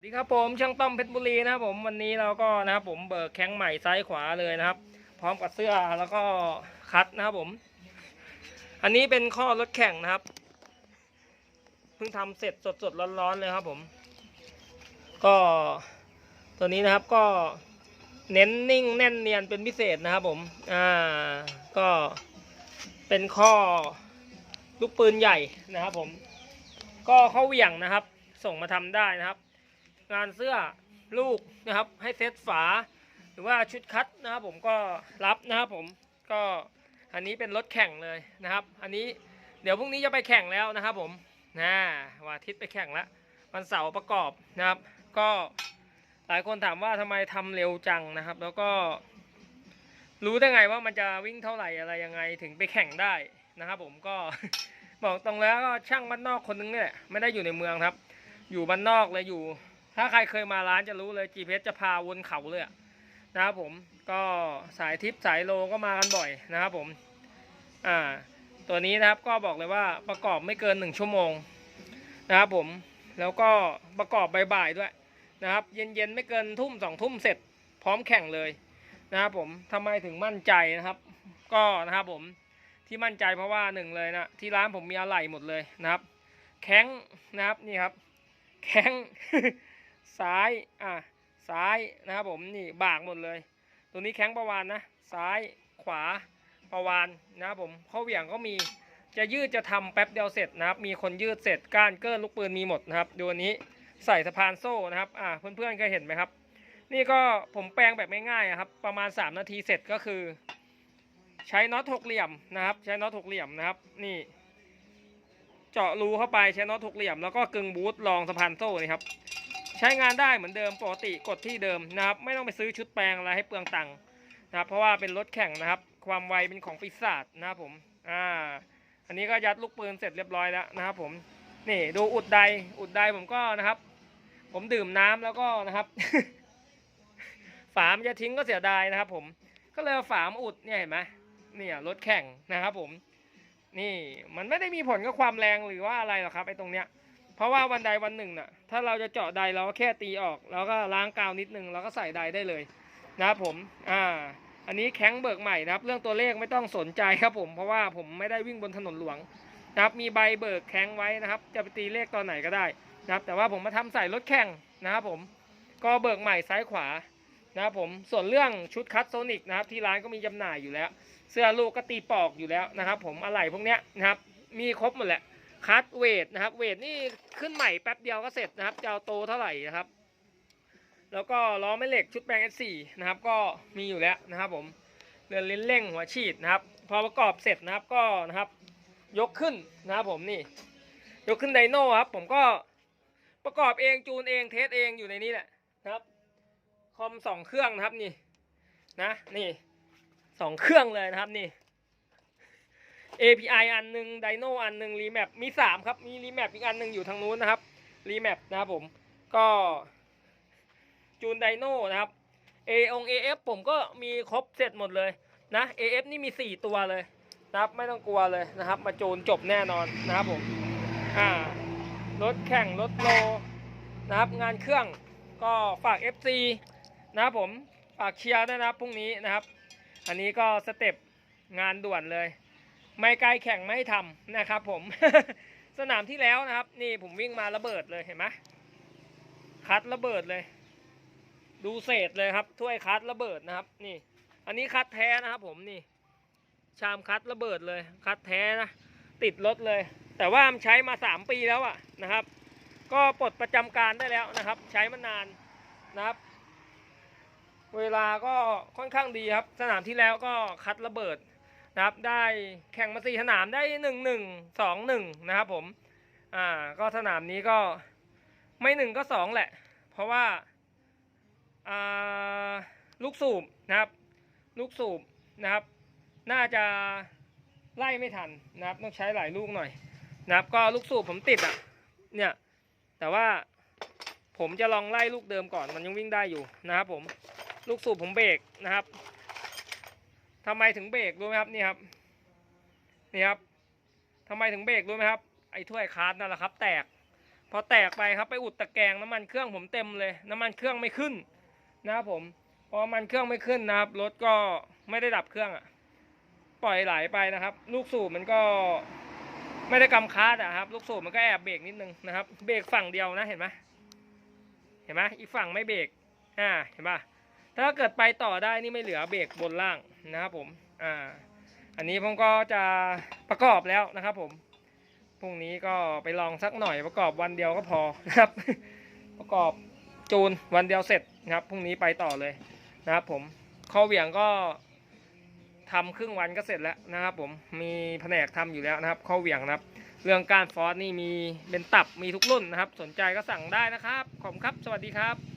สวัสดีครับผมช่างต้อมเพชรบุรีนะครับผมวันนี้เราก็นะครับผมเบิกแข้งใหม่ซ้ายขวาเลยนะครับ พร้อมกับเสื้อแล้วก็คัดนะครับผม อันนี้เป็นข้อรถแข่งนะครับเพิ่งทำเสร็จสดๆร้อนๆเลยครับผม ก็ตัวนี้นะครับก็เน้นนิ่งแน่นเนียนเป็นพิเศษนะครับผมอ่าก็เป็นข้อลูกปืนใหญ่นะครับผม ก็เข้าเหวี่ยงนะครับ ส่งมาทำได้นะครับ งานเสื้อลูกนะครับ ให้เซตฝา หรือว่าชุดคัดนะครับผมก็รับนะครับผมก็อันนี้เป็นรถแข่งเลยนะครับ อันนี้เดี๋ยวพรุ่งนี้จะไปแข่งแล้วนะครับผมนะวันอาทิตย์ไปแข่งล้ววันเสาร์ประกอบนะครับ ก็หลายคนถามว่าทำไมทำเร็วจังนะครับ แล้วก็ รู้ได้ไงว่ามันจะวิ่งเท่าไหร่อะไรยังไงถึงไปแข่งได้นะครับผมก็บอกตรงแล้วก็ช่างบ้านนอกคนนึงนี่แหละไม่ได้อยู่ในเมืองครับ อยู่บ้านนอกเลยอยู่ ถ้าใครเคยมาร้านจะรู้เลย GPS จะพาวนเขาเลยนะครับผมก็สายทิปสายโลก็มากันบ่อยนะครับผมอ่าตัวนี้นะครับก็บอกเลยว่าประกอบไม่เกินหนึ่งชั่วโมงนะครับผมแล้วก็ประกอบบ่ายๆด้วยนะครับ เย็นๆไม่เกินทุ่มสองทุ่มเสร็จพร้อมแข่งเลยนะครับผมทำไมถึงมั่นใจนะครับ ก็นะครับผมที่มั่นใจเพราะว่าหนึ่งเลยนะที่ร้านผมมีอะไหล่หมดเลยนะครับ แข้งนะครับนี่ครับ แข้ง ซ้าย อะ ซ้ายนะครับผม นี่บากหมดเลย ตัวนี้แข้งประวานนะ ซ้าย ขวา ประวานนะครับผมเข้าเหวี่ยงก็มี จะยืดจะทำแป๊บเดียวเสร็จนะครับ มีคนยืดเสร็จ ก้านเกิ้ลลูกปืนมีหมดนะครับดูอันนี้ ใส่สะพานโซ่นะครับ อ่าเพื่อนๆเคยเห็นไหมครับ นี่ก็ผมแปลงแบบง่ายๆอะครับ ประมาณ 3 นาทีเสร็จก็คือ ใช้น็อตหกเหลี่ยมนะครับ ใช้น็อตหกเหลี่ยมนะครับ นี่เจาะรูเข้าไปใช้น็อตหกเหลี่ยมแล้วก็กึงบูทรองสะพานโซ่นี่ครับ ใช้งานได้เหมือนเดิมปกติกดที่เดิมนะครับ ไม่ต้องไปซื้อชุดแปลงอะไรให้เปลืองตังค์นะครับเพราะว่าเป็นรถแข่งนะครับ ความไวเป็นของปีศาจนะครับผมอ่าอันนี้ก็ยัดลูกปืนเสร็จเรียบร้อยแล้วนะครับ ผมนี่ดูอุดใดอุดใดผมก็นะครับ ผมดื่มน้ำแล้วก็นะครับ ฝามจะทิ้งก็เสียดายนะครับผมก็เลยฝามอุดเนี่ยเห็นไหมเนี่ยรถแข่งนะครับผม นี่มันไม่ได้มีผลกับความแรงหรือว่าอะไรหรอกครับไอ้ตรงเนี้ย เพราะว่าวันใดวันหนึ่งน่ะ ถ้าเราจะเจาะใดเราก็แค่ตีออก แล้วก็ล้างกาวนิดนึงแล้วก็ใส่ใดได้เลยนะครับผม อ่า อันนี้แข้งเบิกใหม่นะครับ เรื่องตัวเลขไม่ต้องสนใจครับผม เพราะว่าผมไม่ได้วิ่งบนถนนหลวงนะครับ มีใบเบิกแข้งไว้นะครับ จะไปตีเลขตอนไหนก็ได้นะครับ แต่ว่าผมมาทำใส่รถแข่งนะครับผม ก็เบิกใหม่ซ้ายขวานะครับผม ส่วนเรื่องชุดคัตโซนิกนะครับ ที่ร้านก็มีจำหน่ายอยู่แล้ว เสื้อลูกก็ตีปอกอยู่แล้วนะครับ ผม อะไหล่พวกเนี้ยนะครับ มีครบหมดแหละ คัดเวทนะครับ เวทนี่ขึ้นใหม่แป๊บเดียวก็เสร็จนะครับจะเอาโตเท่าไหร่นะครับ แล้วก็ล้อแม่เหล็กชุดแปลง S4 นะครับ ก็มีอยู่แล้วนะครับผมเรือนลิ้นเร่งหัวฉีดนะครับ พอประกอบเสร็จนะครับก็นะครับ ยกขึ้นนะครับผมนี่ ยกขึ้นไดโน่ครับ ผมก็ประกอบเองจูนเองเทสเองอยู่ในนี้แหละนะครับคอมสองเครื่องนะครับนี่นะนี่สองเครื่องเลยนะครับนี่ API อันหนึ่งไดโนอันหนึ่งรีแมปมีสามครับ มีรีแมปอีกอันหนึ่งอยู่ทางนู้นนะครับรีแมปนะครับผม ก็จูนไดโนนะครับ A อง AF ผมก็มีครบเสร็จหมดเลยนะ AF นี่มีสี่ตัวเลยนะครับ ไม่ต้องกลัวเลยนะครับ มาจูนจบแน่นอนนะครับผม อ่ารถแข่งรถโลนะครับงานเครื่องก็ฝาก FC นะครับผมฝากเชียร์ด้วยนะครับพรุ่งนี้นะครับ อันนี้ก็สเต็ปงานด่วนเลย ไม่ไกลแข่งไม่ทำนะครับผม สนามที่แล้วนะครับ นี่ผมวิ่งมาระเบิดเลยเห็นไหมคัดระเบิดเลย ดูเศษเลยครับ ถ้วยคัดระเบิดนะครับ นี่ อันนี้คัดแท้นะครับ ผมนี่ ชามคัดระเบิดเลย คัดแท้นะติดรถเลย แต่ว่ามันใช้มาสามปีแล้วอะนะครับ ก็ปลดประจำการได้แล้วนะครับ ใช้มานานนะครับ เวลาก็ค่อนข้างดีครับ สนามที่แล้วก็คัดระเบิด นะครับ ได้แข่งมาสี่สนามได้หนึ่งหนึ่งสองหนึ่งนะครับผม อ่า ก็สนามนี้ก็ไม่หนึ่งก็สองแหละ เพราะว่า อ่า ลูกสูบนะครับ ลูกสูบนะครับ น่าจะไล่ไม่ทันนะครับ ต้องใช้หลายลูกหน่อยนะครับ ก็ลูกสูบผมติดอะ เนี่ย แต่ว่าผมจะลองไล่ลูกเดิมก่อนมันยังวิ่งได้อยู่นะครับผม ลูกสูบผมเบรกนะครับ ทำไมถึงเบรกรู้ไหมครับนี่ครับนี่ครับทำไมถึงเบรกรู้ไหมครับ ไอ้ถ้วยคาร์ดนั่นแหละครับ แตก พอแตกไปครับไปอุดตะแกรงน้ำมันเครื่องผมเต็มเลย น้ำมันเครื่องไม่ขึ้นนะครับผมพอมันเครื่องไม่ขึ้นนะครับรถก็ไม่ได้ดับเครื่องอะปล่อยไหลไปนะครับ ลูกสูบมันก็ไม่ได้กำคัดอะครับ ลูกสูบมันก็แอบเบรกนิดนึงนะครับ เบรกฝั่งเดียวนะเห็นไหมเห็นไหมอีกฝั่งไม่เบรกอ่าเห็นปะ ถ้าเกิดไปต่อได้นี่ไม่เหลือเบรกบนล่างนะครับผมอ่าอันนี้ผมก็จะประกอบแล้วนะครับ ผมพรุ่งนี้ก็ไปลองสักหน่อยประกอบวันเดียวก็พอนะครับ ประกอบจูนวันเดียวเสร็จนะครับพรุ่งนี้ไปต่อเลยนะครับ ผมข้อเหวี่ยงก็ทำครึ่งวันก็เสร็จแล้วนะครับ ผมมีแผนกทำอยู่แล้วนะครับ ข้อเหวี่ยงนะครับ เรื่องการฟอสนี่มีเป็นตับมีทุกรุ่นนะครับ สนใจก็สั่งได้นะครับขอบคุณครับ สวัสดีครับ